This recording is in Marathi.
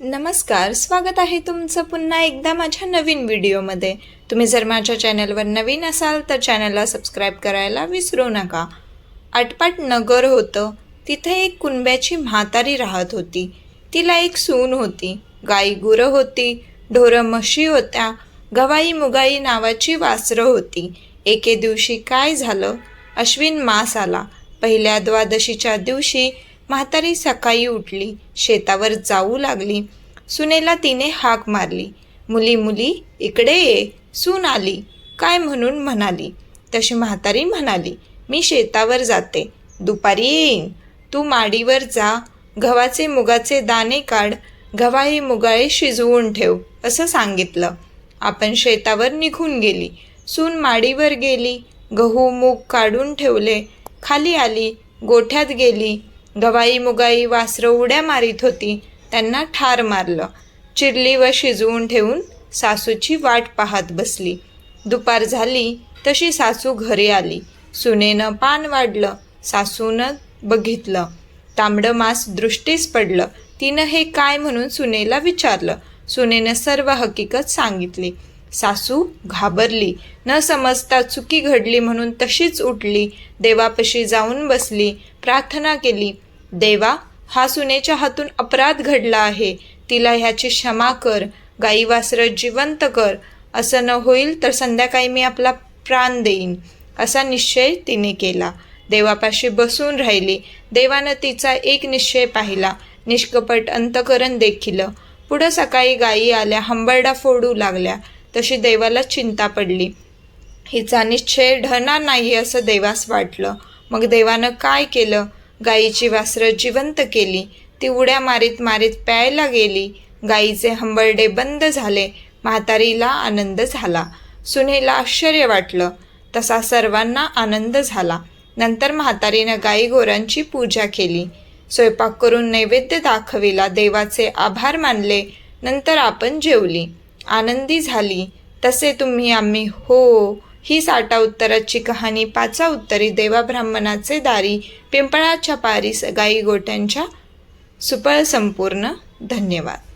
नमस्कार स्वागत आहे तुमचं पुन्हा एकदा माझ्या नवीन व्हिडिओमध्ये. तुम्ही जर माझ्या चॅनलवर नवीन असाल तर चॅनलला सबस्क्राईब करायला विसरू नका. आटपाट नगर होतं तिथे एक कुणब्याची म्हातारी राहत होती. तिला एक सून होती गाई गुरं होती ढोरं म्हशी होत्या गवाई मुगाई नावाची वासरं होती. एके दिवशी काय झालं? अश्विन मास आला. पहिल्या द्वादशीच्या दिवशी म्हातारी सकाळी उठली. शेतावर जाऊ लागली. सुनेला तिने हाक मारली. मुली मुली इकडे ये. सून आली. काय म्हणून म्हणाली? तशी म्हातारी म्हणाली मी शेतावर जाते. दुपारी येईन. तू माडीवर जा. गव्हाचे मुगाचे दाणे काढ. गव्हाही मुगाळे शिजवून ठेव असं सांगितलं. आपण शेतावर निघून गेली. सून माडीवर गेली. गहू मूग काढून ठेवले. खाली आली. गोठ्यात गेली. गवाई मुगाई वासरं उड्या मारीत होती. त्यांना ठार मारलं. चिरली व शिजवून ठेवून सासूची वाट पाहत बसली. दुपार झाली तशी सासू घरी आली. सुनेनं पान वाढलं सासूनं बघितलं. तांबडं मांस दृष्टीस पडलं. तिनं हे काय म्हणून सुनेला विचारलं? सुनेनं सर्व हकीकत सांगितली. सासू घाबरली. न समजता चुकी घडली म्हणून तशीच उठली. देवापाशी जाऊन बसली. प्रार्थना केली देवा हा सुनेच्या हातून अपराध घडला आहे. तिला ह्याची क्षमा कर. गाईवासरं जिवंत कर. असं न होईल तर संध्याकाळी मी आपला प्राण देईन. असा निश्चय तिने केला. देवापाशी बसून राहिली. देवानं तिचा एक निश्चय पाहिला. निष्कपट अंतकरण देखील. पुढं सकाळी गायी आल्या हंबरडा फोडू लागल्या. तशी देवाला चिंता पडली. हिचा निश्चय ढळणार नाही असं देवास वाटलं. मग देवानं काय केलं? गाईची वासरं जिवंत केली. ती उड्या मारीत मारीत प्यायला गेली. गाईचे हंबरडे बंद झाले. म्हातारीला आनंद झाला. सुनेला आश्चर्य वाटलं. तसा सर्वांना आनंद झाला. नंतर म्हातारीनं गाई गोरांची पूजा केली. स्वयंपाक करून नैवेद्य दाखविला. देवाचे आभार मानले. नंतर आपण जेवली. आनंदी झाली. तसे तुम्ही आम्ही हो. ही साठा उत्तराची कहाणी पाचा उत्तरी देवा ब्राह्मणाचे दारी पिंपळाच्या पारीस गाई गोट्यांच्या सुपळ संपूर्ण. धन्यवाद.